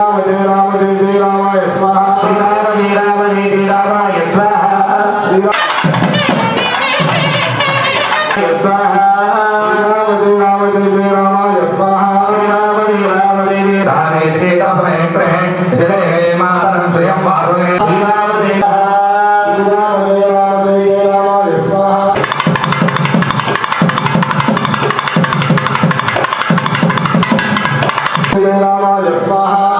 రామ జయ రామ జయ జయ రామాయ స్వాహ. శ్రీరామ శ్రీరామ జయ జయ రామాయ స్వాహ. స్వాహ. రామ జయ రామ జయ జయ రామాయ స్వాహ.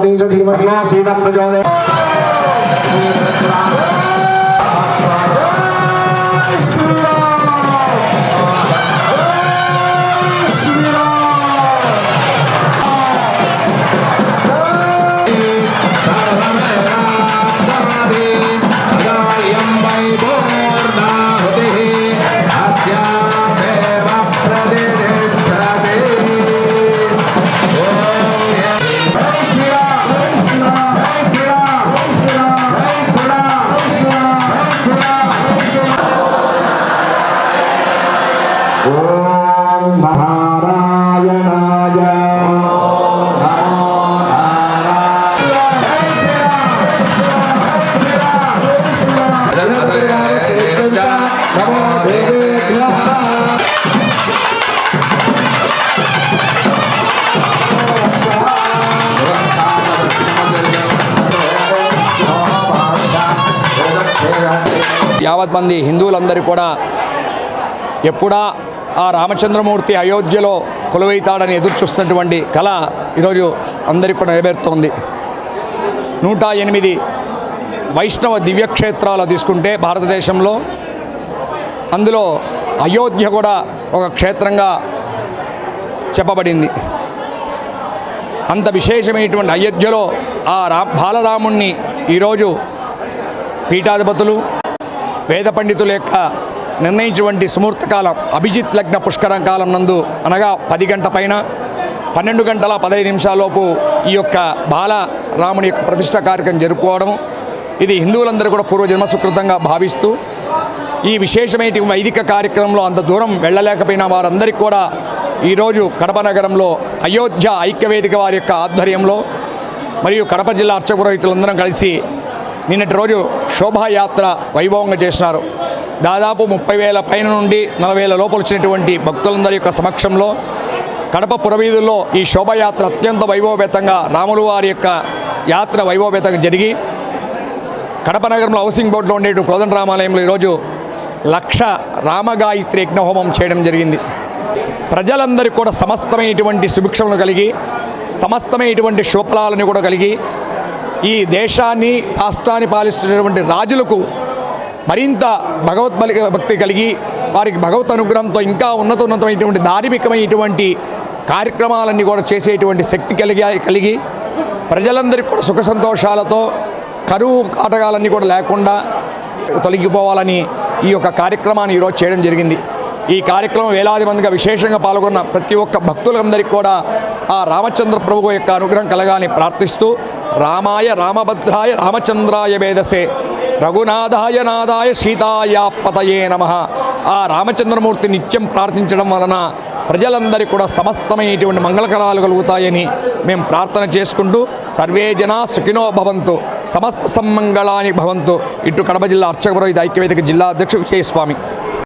तद्देश धीमहिना सेवा प्रचोदय श्रीराम ఓం నమో యావత్ మంది హిందువులందరూ కూడా ఎప్పుడా ఆ రామచంద్రమూర్తి అయోధ్యలో కొలువైతాడని ఎదురు చూస్తున్నటువంటి కళ ఈరోజు అందరికీ కూడా నెరవేరుతోంది నూట ఎనిమిది వైష్ణవ దివ్యక్షేత్రాలు తీసుకుంటే భారతదేశంలో అందులో అయోధ్య కూడా ఒక క్షేత్రంగా చెప్పబడింది. అంత విశేషమైనటువంటి అయోధ్యలో ఆ రా బాలరాముణ్ణి ఈరోజు పీఠాధిపతులు వేద పండితుల యొక్క నిర్ణయించినటువంటి సుమూర్త కాలం అభిజిత్ లగ్న పుష్కరం కాలం నందు అనగా పది గంట పైన పన్నెండు గంటల పదహైదు నిమిషాలలోపు ఈ యొక్క బాల రాముని యొక్క ప్రతిష్ట కార్యక్రమం జరుపుకోవడం ఇది హిందువులందరూ కూడా పూర్వజన్మ సుకృతంగా భావిస్తూ ఈ విశేషమైన వైదిక కార్యక్రమంలో అంత దూరం వెళ్ళలేకపోయిన వారందరికీ కూడా ఈరోజు కడప నగరంలో అయోధ్య ఐక్యవేదిక వారి యొక్క ఆధ్వర్యంలో మరియు కడప జిల్లా అర్చపురోహితులందరం కలిసి నిన్నటి రోజు శోభాయాత్ర వైభవంగా చేసినారు. దాదాపు ముప్పై వేల పైన నుండి నలభై వేల లోపల వచ్చినటువంటి భక్తులందరి యొక్క సమక్షంలో కడప పురవీధుల్లో ఈ శోభయాత్ర అత్యంత వైభవపేతంగా రాములు వారి యొక్క యాత్ర వైభవపేతంగా జరిగి కడప నగరంలో హౌసింగ్ బోర్డులో ఉండే కోదండ రామాలయంలో ఈరోజు లక్ష రామగాయత్రి యజ్ఞహోమం చేయడం జరిగింది. ప్రజలందరికీ కూడా సమస్తమైనటువంటి సుభిక్షలను కలిగి సమస్తమైనటువంటి శుభఫలాలను కూడా కలిగి ఈ దేశాన్ని రాష్ట్రాన్ని పాలిస్తున్నటువంటి రాజులకు మరింత భగవద్బలి భక్తి కలిగి వారికి భగవత్ అనుగ్రహంతో ఇంకా ఉన్నత ఉన్నతమైనటువంటి ధార్మికమైనటువంటి కార్యక్రమాలన్నీ కూడా చేసేటువంటి శక్తి కలిగి కలిగి ప్రజలందరికీ కూడా సుఖ సంతోషాలతో కరువు కాటకాలన్నీ కూడా లేకుండా తొలగిపోవాలని ఈ యొక్క కార్యక్రమాన్ని ఈరోజు చేయడం జరిగింది. ఈ కార్యక్రమం వేలాది మందిగా విశేషంగా పాల్గొన్న ప్రతి ఒక్క భక్తులందరికీ కూడా ఆ రామచంద్ర ప్రభువు యొక్క అనుగ్రహం కలగాలని ప్రార్థిస్తూ రామాయ రామభద్రాయ రామచంద్రాయ వేదసే రఘునాథాయ నాదాయ సీతాయాపతయే నమ. ఆ రామచంద్రమూర్తి నిత్యం ప్రార్థించడం వలన ప్రజలందరికీ కూడా సమస్తమైనటువంటి మంగళకరాలు కలుగుతాయని మేము ప్రార్థన చేసుకుంటూ సర్వే జనా సుఖినో భవంతు సమస్త సమ్మంగళాని భవంతు. ఇటు కడప జిల్లా అర్చకపురం ఇది ఐక్యవేదిక జిల్లా అధ్యక్షుడు విజయస్వామి.